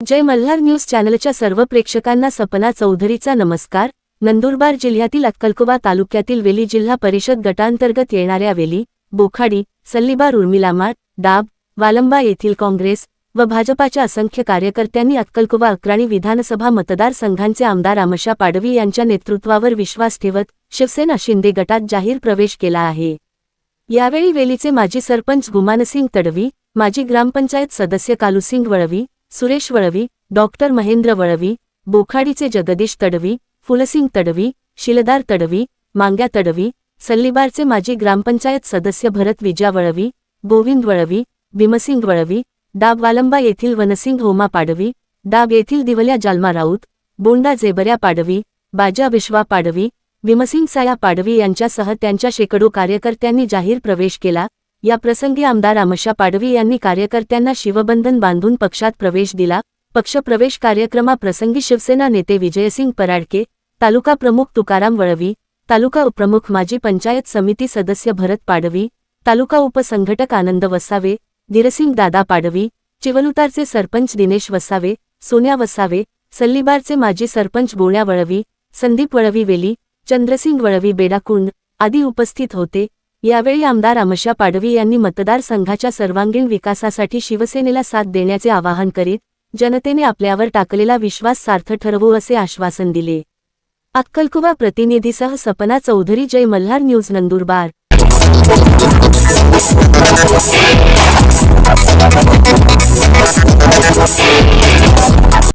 जय Malhar news चॅनलच्या सर्व प्रेक्षकांना सपना चौधरीचा नमस्कार. नंदुरबार जिल्ह्यातील अक्कलकुवा तालुक्यातील वेली जिल्हा परिषद गटांतर्गत येणाऱ्या वेली बोखाडी सल्लीबार उर्मिलामाळ डाब वालंबा येथील काँग्रेस व भाजपाच्या असंख्य कार्यकर्त्यांनी अक्कलकुवा अक्राणी विधानसभा मतदारसंघांचे आमदार आमशा पाडवी यांच्या नेतृत्वावर विश्वास ठेवत शिवसेना शिंदे गटात जाहीर प्रवेश केला आहे. यावेळी वेलीचे माजी सरपंच गुमानसिंग तडवी माजी ग्रामपंचायत सदस्य कालुसिंग वळवी सुरेश वळवी डॉक्टर महेंद्र वळवी बोखाडीचे जगदीश तडवी फुलसिंग तडवी शिलदार तडवी मांग्या तडवी सल्लीबारचे माजी ग्रामपंचायत सदस्य भरत विजा वळवी गोविंद वळवी भीमसिंग वळवी डाब वालंबा येथील वनसिंग होमा पाडवी डाब येथील दिवल्या जालमा राऊत बोंडा जेबऱ्या पाडवी बाजा विश्वा पाडवी भीमसिंग साया पाडवी यांच्यासह त्यांच्या शेकडो कार्यकर्त्यांनी जाहीर प्रवेश केला. या प्रसंगी आमदार आमशा पाडवी यांनी कार्यकर्त्यांना शिवबंधन बांधून पक्षात प्रवेश दिला. पक्षप्रवेश कार्यक्रमाप्रसंगी शिवसेना नेते विजयसिंग पराडके तालुका प्रमुख तुकाराम वळवी तालुका उपप्रमुख माजी पंचायत समिती सदस्य भरत पाडवी तालुका उपसंघटक आनंद वसावे धीरसिंग दादा पाडवी चिवलुतारचे सरपंच दिनेश वसावे सोन्या वसावे सल्लीबारचे माजी सरपंच बोण्या वळवी संदीप वळवी वेली चंद्रसिंग वळवी बेडाकुंड आदी उपस्थित होते. यावेळी आमदार अमशा पाडवी यांनी मतदारसंघाच्या सर्वांगीण विकासासाठी शिवसेनेला साथ देण्याचे आवाहन करीत जनतेने आपल्यावर टाकलेला विश्वास सार्थ ठरवू असे आश्वासन दिले. अक्कलकुवा प्रतिनिधीसह सपना चौधरी जय मल्हार न्यूज नंदुरबार.